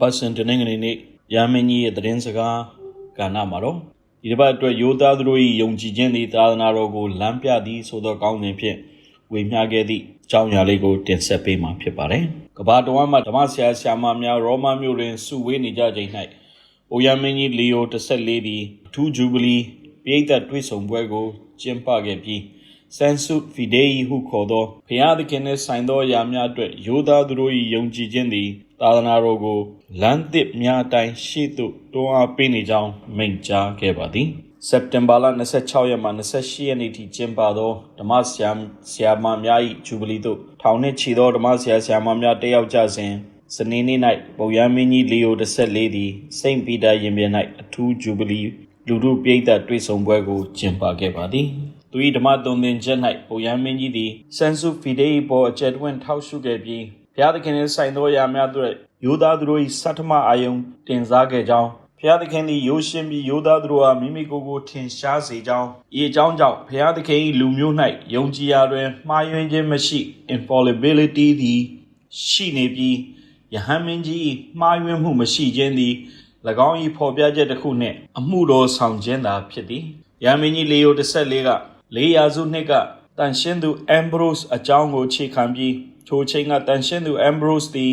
ပတ်စင်တနင်္ဂနွေနေ့ရမင်းကြီးရဲ့သတင်းစကားကဏ္ဍမှာတော့ဒီတစ်ပတ်အတွက်ယောသားတို့၏ယုံကြည်ခြင်းသည်သာသနာတော်ကိုလမ်းပြသည်ဆိုသောကောင်းစဉ်ဖြင့်ဝေမျှခဲ့သည့်အကြောင်းအရာလေးကိုတင်ဆက်ပေးမှာဖြစ်ပါတယ်။ကမ္ဘာတော်မှာဓမ္မဆရာဆရာမများရောမမြို့တွင်စုဝေးနေကြချိန်၌အိုယမင်းကြီးလီယို14သည်အထူးဂျူဘလီပြည်သက်တွေ့ဆုံပွဲကိုကျင်းပခဲ့ပြီး ဆန်ဆုဖီဒေယီဟုခေါ်သောဖျားသခင်နှင့်ဆိုင်သောအရာများအတွက်ယောသားတို့၏ယုံကြည်ခြင်းသည်သာသနာတော်ကိုလမ်းသစ်များအတိုင်းရှေ့သို့တွန်းအားပေးနေကြောင်းမိန့်ကြားခဲ့ပါသည်စက်တင်ဘာလ26ရက်မှ28ရက်နေ့ထိကျင်းပသောဓမ္မဆရာဆရာမများ၏ဂျူဘလီသို့ထောင်နှင့်ချီသောဓမ္မဆရာဆရာမများတက်ရောက်ကြစဉ်စနေနေ့၌ပုံရမင်းကြီးလီယို14သည်စိန့်ပီတာရင်ပြင်၌အထူးဂျူဘလီလူထုပြည်သက်တွေ့ဆုံပွဲကိုကျင်းပခဲ့ပါသည် သူ၏ဓမ္မသွန်သင်ချက်၌ပုံရမင်းကြီးသည်ဆန်ဆုဖီဒေ၏ပေါ်အကျယ်တွင်ထောက်ရှုခဲ့ပြီးဘုရားသခင်၏ဆိုင်သောအရာများတို့ယောသားတို့၏စတ္ထမအာယုံတင်စားခဲ့ကြောင်းဘုရားသခင်သည်ရိုးရှင်းပြီးယောသားတို့အားမိမိကိုယ်ကိုထင်ရှားစေကြောင်းဤအကြောင်းကြောင့်ဘုရားသခင်၏လူမျိုး၌ယုံကြည်ရာတွင်မှားယွင်းခြင်းမရှိ infallibility သည်ရှိနေပြီးယဟန်မင်းကြီး၏မှားယွင်းမှုမရှိခြင်းသည်၎င်း၏ဖော်ပြချက်တစ်ခုနှင့်အမှုတော်ဆောင်ခြင်းသာဖြစ်သည်ယဟန်မင်းကြီးလေယို14က လေးရာစုနှစ်ကတန်ရှင်းသူ Ambrose အကြောင်းကိုခြေခံပြီးထိုချိန်ကတန်ရှင်းသူ Ambrose သည်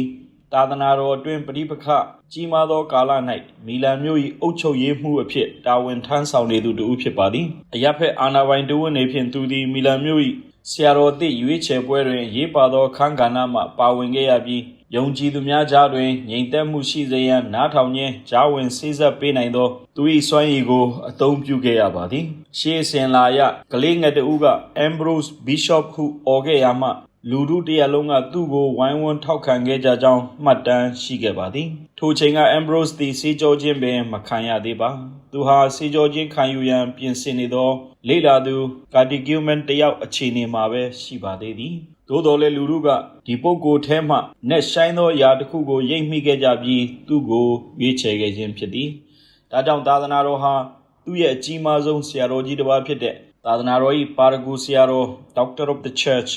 သာသနာတော်အတွင်းပဋိပက္ခကြီးမားသောကာလ၌မီလန်မြို့၏အုပ်ချုပ်ရေးမှုအဖြစ်တာဝန်ထမ်းဆောင်နေသူတူဖြစ်ပါသည်အရက်ဖက်အာဏာပိုင်တဝန်းနေဖြင့်သူသည်မီလန်မြို့၏ဆရာတော်သည့်ရွေးချယ်ပွဲတွင်ရေးပါသောခန်းကဏ္ဍမှပါဝင်ခဲ့ရပြီး ယုံကြည်သူများကြားတွင်ငြိမ်သက်မှုရှိစေရန်နားထောင်ခြင်းကြားဝင်စည်းစပ်ပေးနိုင်သော သူ၏စွမ်းရည်ကိုအသုံးပြုခဲ့ရပါသည်ရှေးစင်လာရကလေးငယ်တဦးက Ambrose Bishop ဟုအော်ခဲ့ရမှ လူထုတရက်လုံးကသူ့ကိုဝိုင်းဝန်းထောက်ခံခဲ့ကြကြောင်းမှတ်တမ်းရှိခဲ့ပါသည်ထိုချိန်က Ambrose သည်စေကြောခြင်းပင်မခံရသေးပါသူဟာစေကြောခြင်းခံယူရန်ပြင်ဆင်နေသော လေလာသူ catechumen တယောက်အခြေအနေမှာပဲရှိပါသေးသည်သို့တော်လည်းလူထုကဒီပုဂ္ဂိုလ်ထဲမှနက်ရှိုင်းသောအရာတစ်ခုကိုရိပ်မိခဲ့ကြပြီးသူ့ကိုရွေးချယ်ခဲ့ခြင်းဖြစ်သည်ဒါကြောင့်သာသနာတော်ဟာသူ့ရဲ့အကြီးမားဆုံးဆရာတော်ကြီးတစ်ပါးဖြစ်တဲ့သာသနာတော်၏ပါရဂူဆရာတော် Doctor of the Church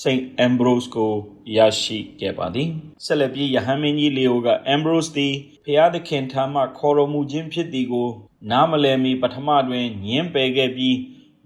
Saint Ambrose ကိုရရှိခဲ့ပါသည်ဆက်လက်ပြီးယဟန်မင်းကြီးလေယိုက Ambrose သည်ဖျားသခင်ထံမှခေါ်တော်မူခြင်းဖြစ်သည်ကို နားမလည်မီပထမတွင်ညင်းပယ်ခဲ့ပြီး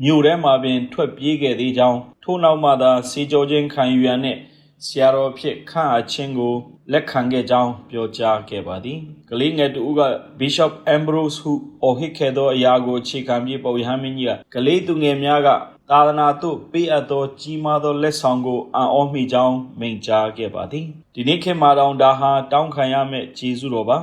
မြို့ထဲမှာပင် ထွက်ပြေးခဲ့သေးကြောင်းထို့နောက်မှသာစေကြောခြင်းခံယူရန်နှင့်ဆရာတော်ဖြစ်ခန့်အပ်ခြင်းကိုလက်ခံခဲ့ကြောင်းပြောကြားခဲ့ပါသည်ကလေးငယ်တူက Bishop Ambrose ဟုအော်ဟစ်ခဲ့သောအရာကိုအခြေခံပြီးပုပ်ယဟန်မင်းကြီးကကလေးသူငယ်များက သာသနာသို့ပေးအပ်သော ကြီးမားသောလက်ဆောင်ကိုအံ့ဩမိကြောင်းမိန့်ကြားခဲ့ပါသည်ဒီနေ့ခေတ်မှာတောင်ဒါဟာတောင်းခံရမယ့်ဂျေဇုတော်ပါ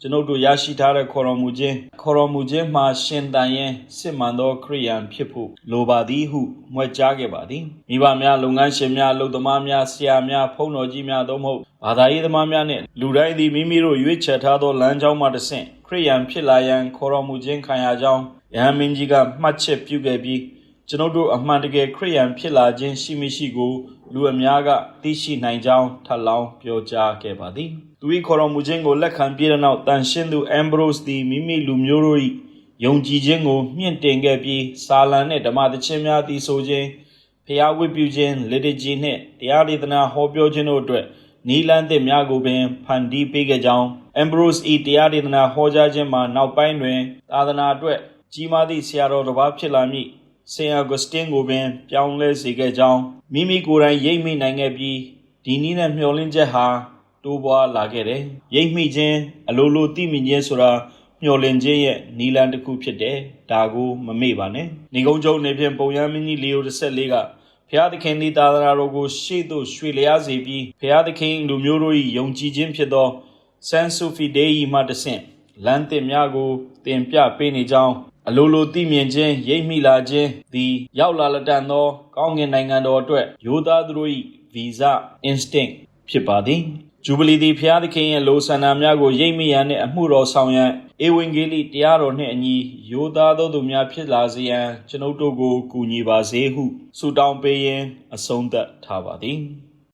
ကျွန်ုပ်တို့ရရှိထားတဲ့ခေါ်တော်မူခြင်းခေါ်တော်မူခြင်းမှာရှင်တန်ရင်စစ်မှန်သောခရိယန်ဖြစ်ဖို့လိုပါသည်ဟုမွဲ့ကြားခဲ့ပါသည်မိဘများလုပ်ငန်းရှင်များလုပ်သမားများဆရာများဖုံတော်ကြီးများသို့မဟုတ်ဘာသာရေးသမားများနှင့်လူတိုင်းသည်မိမိတို့ရွေးချယ်ထားသောလမ်းကြောင်းမှတစ်ဆင့်ခရိယန်ဖြစ်လာရန်ခေါ်တော်မူခြင်းခံရကြောင်းယဟန်မင်းကြီးကမှတ်ချက်ပြုခဲ့ပြီး ကျွန်ုပ်တို့အမှန်တကယ်ခရိယန်ဖြစ်လာခြင်းရှိမရှိကိုလူအများကသိရှိနိုင်ကြောင်းထပ်လောင်းပြောကြားခဲ့ပါသည်သူ၏ခေါ်တော်မူခြင်းကိုလက်ခံပြည့်တဲ့နောက်တန်ရှင်းသူ Ambrose သည်မိမိလူမျိုးတို့၏ယုံကြည်ခြင်းကိုမြင့်တင်ခဲ့ပြီးစာလံနှင့်ဓမ္မသချင်းများတည်ဆိုခြင်းဖျားဝတ်ပြုခြင်း liturgy နှင့်တရားဒေသနာဟောပြောခြင်းတို့အတွက်နီလန်းသစ်များကိုပင်ဖန်တီးပေးခဲ့ကြောင်း Ambrose ၏တရားဒေသနာဟောကြားခြင်းမှာနောက်ပိုင်းတွင်သာသနာအတွက်ကြီးမားသည့်ဆရာတော်တစ်ပါးဖြစ်လာမည့် ဆင်အာဂွစတင်ကိုပင် ပြောင်းလဲစေခဲ့ကြောင်းမိမိကိုယ်တိုင်ရိပ်မိနိုင်ခဲ့ပြီးဒီနည်းနဲ့မျှော်လင့်ချက်ဟာတိုးပွားလာခဲ့တယ်။ရိပ်မိခြင်းအလိုလိုသိမြင်ခြင်းဆိုတာမျှော်လင့်ခြင်းရဲ့နီလန်တစ်ခုဖြစ်တယ်။ဒါကိုမမေ့ပါနဲ့။နေကုန်းကျုံနေဖြင့်ပုံရမင်းကြီးလီယို14ကဖျားသခင်သည်သာသနာတော်ကိုရှေ့သို့ရွှေ့လျားစေပြီးဖျားသခင်လူမျိုးတို့၏ယုံကြည်ခြင်းဖြစ်သောဆန်ဆူဖီဒေးမှတဆင့် လမ်းသစ်များကိုတင်ပြပေးနေကြောင်းအလိုလိုသိမြင်ခြင်းရိပ်မိလာခြင်းသည်ရောက်လာလက်တန်သောကောင်းကင်နိုင်ငံတော်အတွက်ယောသားတို့၏ဗီဇ instinct ဖြစ်ပါသည်ဂျူဘလီသည်ဖျားသခင်ရဲ့လိုဆန္ဒများကိုရိပ်မိရန်နှင့်အမှုတော်ဆောင်ရန်ဧဝံဂေလိတရားတော်နှင့်အညီယောသားသောသူများဖြစ်လာစေရန်ကျွန်ုပ်တို့ကိုကူညီပါစေဟုဆုတောင်းပေးရင်းအဆုံးသတ်ထားပါသည်